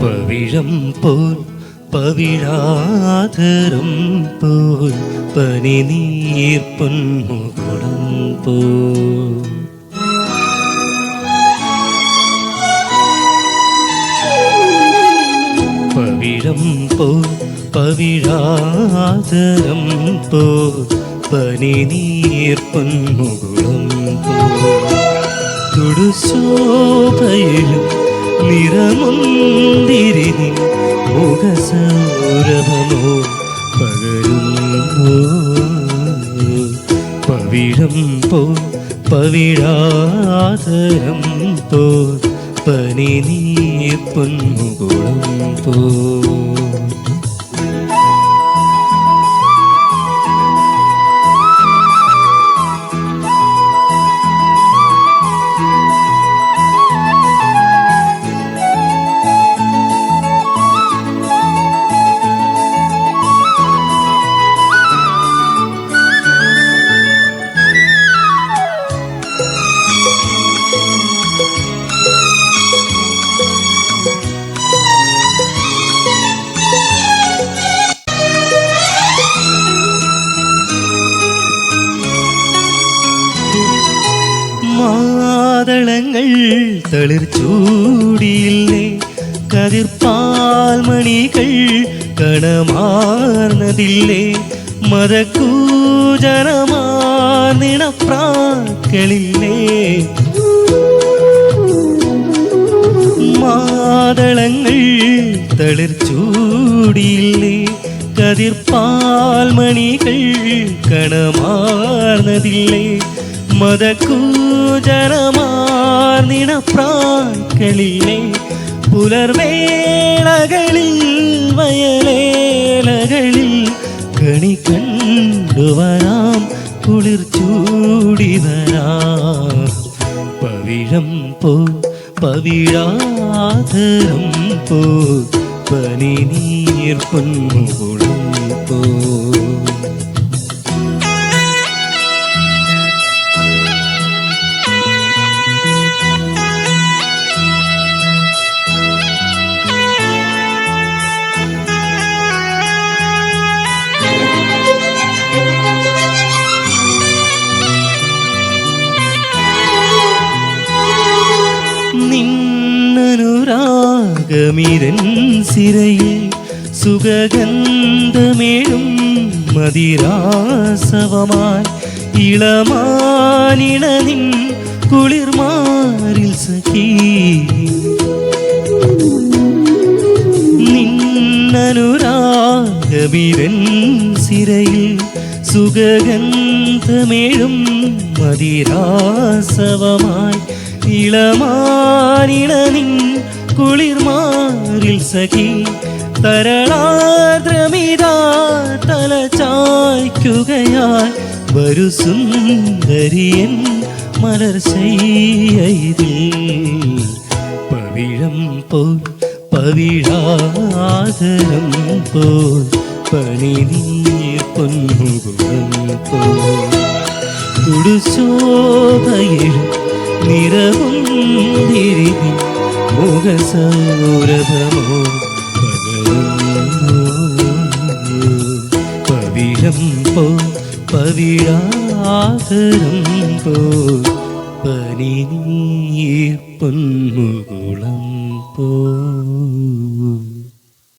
പവിഴം പോൽ പവിഴാധരം പോൽ പനി നീർ പോ പോൽ. പവിഴം പോ പവിഴാധരം പോ പനി നീർ പോ തുടുശോഭയിലും നിറമുന്തിരിനി മുഖസൗരഭമോ പകരുന്നു. പവിഴം പോ പവിഴാതരം പോ പനി നീർ പൊന്മുകുളം പോ. മാതളങ്ങൾ തളിർ ചൂടിയില്ലേ? കതിർപ്പാൽമണികൾ കണമാർന്നതില്ലേ? മതക്കൂജനമാർന്നിണപ്രാക്കളില്ലേ മാതളങ്ങൾ തളിർ ചൂടിയില്ലേ? കതിർപ്പാൽമണികൾ കണമാർന്നതില്ലേ? മതക്കൂജനമാർന്നിണപ്രാക്കളില്ലേ പുലർവേളകളിൽ വയലേലകളിൽ കണി കണ്ടുവരാം കുളിർ ചൂടിവരാം പവിഴം പോ പവിഴാതരം പോ പനി നീർ പൊന്മുകുളം പോ. നിന്നനുരാഗമിരൻ സിരയിൽ സുഗന്ധമേഴും മതിരാസവമായി ഇളമാനിണ നിൻ കുളിർമാരിൽ സഖീ നിന്നനുരാഗമിരൻ സിരയിൽ സുഗന്ധമേഴും മതിരാസവമായി ഇളമാനിണ നിൻ കുളിർമാറിൽ സഖി. തരളാദ്രമിതാ തല ചായ്ക്കുകയായി വരു സുന്ദരിയൻ മലർശയ്യതിൽ പവിഴം പോൽ പവിഴാതരം പോൽ പണി നീർ പൊന്മുകുളം പോൽ. തുടുശോഭയിലും നിറവുന്തിരിനി മുഖസൗരഭമോ പവിഴം പോ പവിഴാകരം പോ പനി നീർ പൊന്മുകുളം പോ.